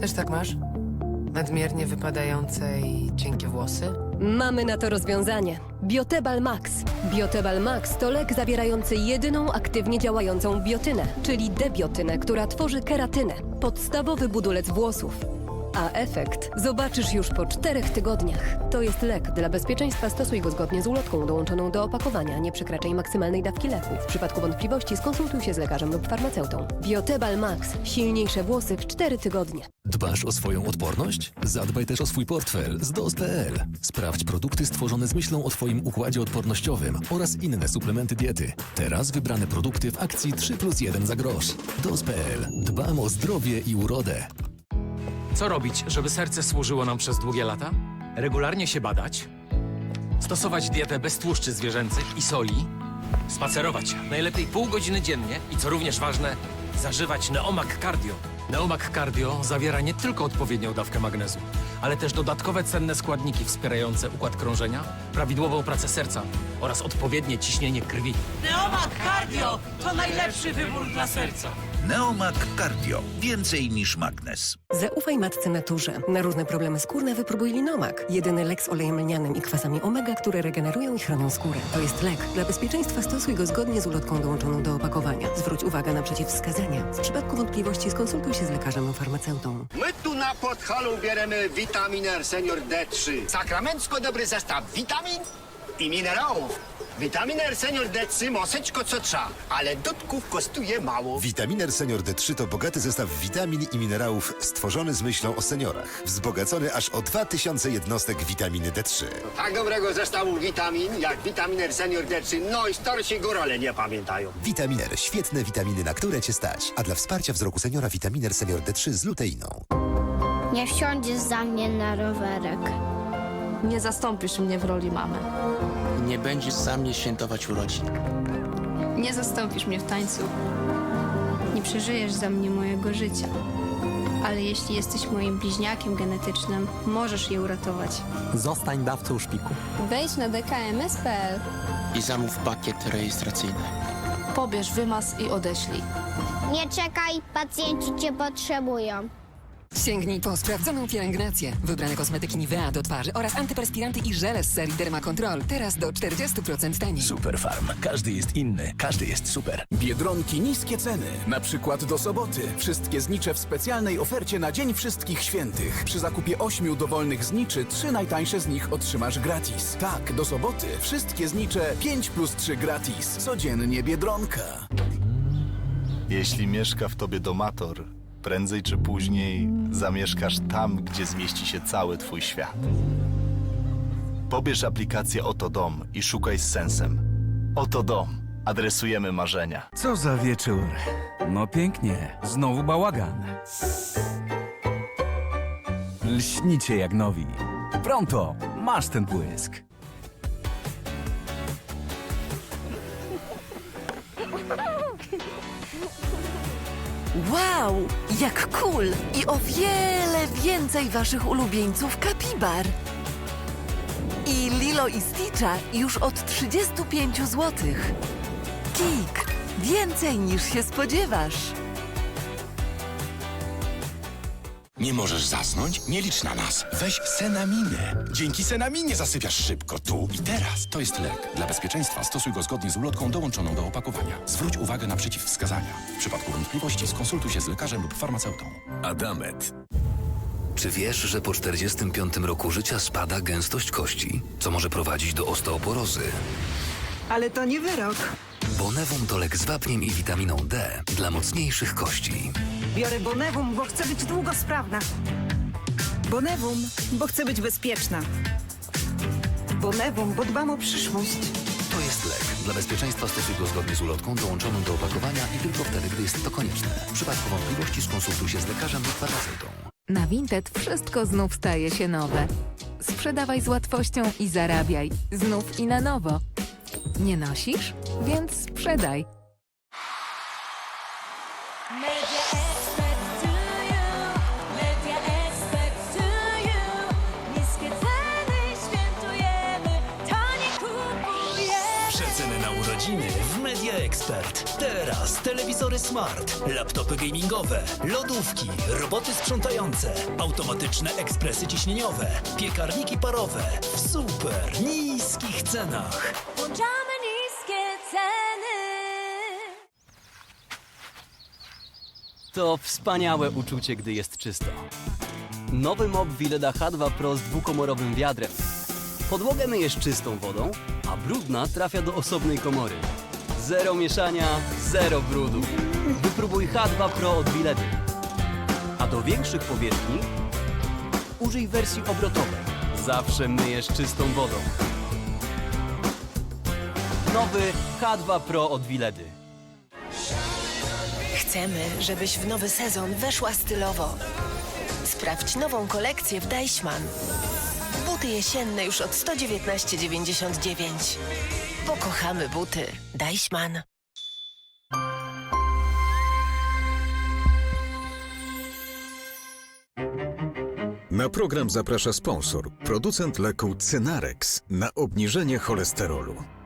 Też tak masz? Nadmiernie wypadające i cienkie włosy? Mamy na to rozwiązanie. Biotebal Max. Biotebal Max to lek zawierający jedyną aktywnie działającą biotynę, czyli debiotynę, która tworzy keratynę, podstawowy budulec włosów. A efekt zobaczysz już po czterech tygodniach. To jest lek. Dla bezpieczeństwa stosuj go zgodnie z ulotką dołączoną do opakowania. Nie przekraczaj maksymalnej dawki leku. W przypadku wątpliwości skonsultuj się z lekarzem lub farmaceutą. Biotebal Max. Silniejsze włosy w cztery tygodnie. Dbasz o swoją odporność? Zadbaj też o swój portfel z DOS.pl. Sprawdź produkty stworzone z myślą o Twoim układzie odpornościowym oraz inne suplementy diety. Teraz wybrane produkty w akcji 3 plus 1 za grosz. DOS.pl. Dbam o zdrowie i urodę. Co robić, żeby serce służyło nam przez długie lata? Regularnie się badać, stosować dietę bez tłuszczy zwierzęcych i soli, spacerować najlepiej pół godziny dziennie i co również ważne, zażywać Neomac Cardio. Neomac Cardio zawiera nie tylko odpowiednią dawkę magnezu, ale też dodatkowe cenne składniki wspierające układ krążenia, prawidłową pracę serca oraz odpowiednie ciśnienie krwi. Neomak Cardio to najlepszy wybór dla serca. Neomak Cardio. Więcej niż magnes. Zaufaj matce naturze. Na różne problemy skórne wypróbuj Linomak. Jedyny lek z olejem lnianym i kwasami omega, które regenerują i chronią skórę. To jest lek. Dla bezpieczeństwa stosuj go zgodnie z ulotką dołączoną do opakowania. Zwróć uwagę na przeciwwskazania. W przypadku wątpliwości skonsultuj się z lekarzem lub farmaceutą. My tu na Podhalu bierzemy witaminer Senior D3. Sakramencko dobry zestaw witamin i minerałów. Witaminer Senior D3 moseczko co trza, ale dotków kosztuje mało. Witaminer Senior D3 to bogaty zestaw witamin i minerałów stworzony z myślą o seniorach. Wzbogacony aż o 2000 jednostek witaminy D3. Tak dobrego zestawu witamin jak witaminer Senior D3, no i starsi górale nie pamiętają. Vitaminer. Świetne witaminy, na które cię stać. A dla wsparcia wzroku seniora Vitaminer Senior D3 z luteiną. Nie wsiądziesz za mnie na rowerek. Nie zastąpisz mnie w roli mamy. Nie będziesz za mnie świętować urodzin. Nie zastąpisz mnie w tańcu. Nie przeżyjesz za mnie mojego życia. Ale jeśli jesteś moim bliźniakiem genetycznym, możesz je uratować. Zostań dawcą szpiku. Wejdź na dkms.pl. I zamów pakiet rejestracyjny. Pobierz wymaz i odeślij. Nie czekaj, pacjenci cię potrzebują. Sięgnij po sprawdzoną pielęgnację. Wybrane kosmetyki Nivea do twarzy oraz antyperspiranty i żele z serii Derma Control. Teraz do 40% taniej. Superfarm. Każdy jest inny, każdy jest super. Biedronki niskie ceny. Na przykład do soboty. Wszystkie znicze w specjalnej ofercie na Dzień Wszystkich Świętych. Przy zakupie ośmiu dowolnych zniczy, trzy najtańsze z nich otrzymasz gratis. Tak, do soboty. Wszystkie znicze 5 plus 3 gratis. Codziennie Biedronka. Jeśli mieszka w tobie domator, prędzej czy później zamieszkasz tam, gdzie zmieści się cały twój świat. Pobierz aplikację Oto Dom i szukaj z sensem. Oto Dom. Adresujemy marzenia. Co za wieczór. No pięknie. Znowu bałagan. Lśnicie jak nowi. Pronto, masz ten błysk. Wow, jak cool! I o wiele więcej waszych ulubieńców kapibar. I Lilo i Stitcha już od 35 zł. Kik, więcej niż się spodziewasz. Nie możesz zasnąć? Nie licz na nas. Weź Senaminę. Dzięki Senaminie zasypiasz szybko, tu i teraz. To jest lek. Dla bezpieczeństwa stosuj go zgodnie z ulotką dołączoną do opakowania. Zwróć uwagę na przeciwwskazania. W przypadku wątpliwości skonsultuj się z lekarzem lub farmaceutą. Adamet. Czy wiesz, że po 45 roku życia spada gęstość kości, co może prowadzić do osteoporozy? Ale to nie wyrok. Bonewum to lek z wapniem i witaminą D dla mocniejszych kości. Biorę Bonewum, bo chcę być długosprawna. Bonewum, bo chcę być bezpieczna. Bonewum, bo dbam o przyszłość. To jest lek. Dla bezpieczeństwa stosuj go zgodnie z ulotką dołączoną do opakowania i tylko wtedy, gdy jest to konieczne. W przypadku wątpliwości skonsultuj się z lekarzem lub farmaceutą. Na Vinted wszystko znów staje się nowe. Sprzedawaj z łatwością i zarabiaj. Znów i na nowo. Nie nosisz? Więc sprzedaj. Przeceny na urodziny w Media Ekspert. Teraz telewizory smart, laptopy gamingowe, lodówki, roboty sprzątające, automatyczne ekspresy ciśnieniowe, piekarniki parowe w super niskich cenach. Włączamy To wspaniałe uczucie, gdy jest czysto. Nowy mop Willeda H2 Pro z dwukomorowym wiadrem. Podłogę myjesz czystą wodą, a brudna trafia do osobnej komory. Zero mieszania, zero brudu. Wypróbuj H2 Pro od Willedy. A do większych powierzchni użyj wersji obrotowej. Zawsze myjesz czystą wodą. Nowy H2 Pro od Willedy. Chcemy, żebyś w nowy sezon weszła stylowo. Sprawdź nową kolekcję w Deichmann. Buty jesienne już od 119,99. Pokochamy buty. Deichmann. Na program zaprasza sponsor, producent leku Cenarex na obniżenie cholesterolu.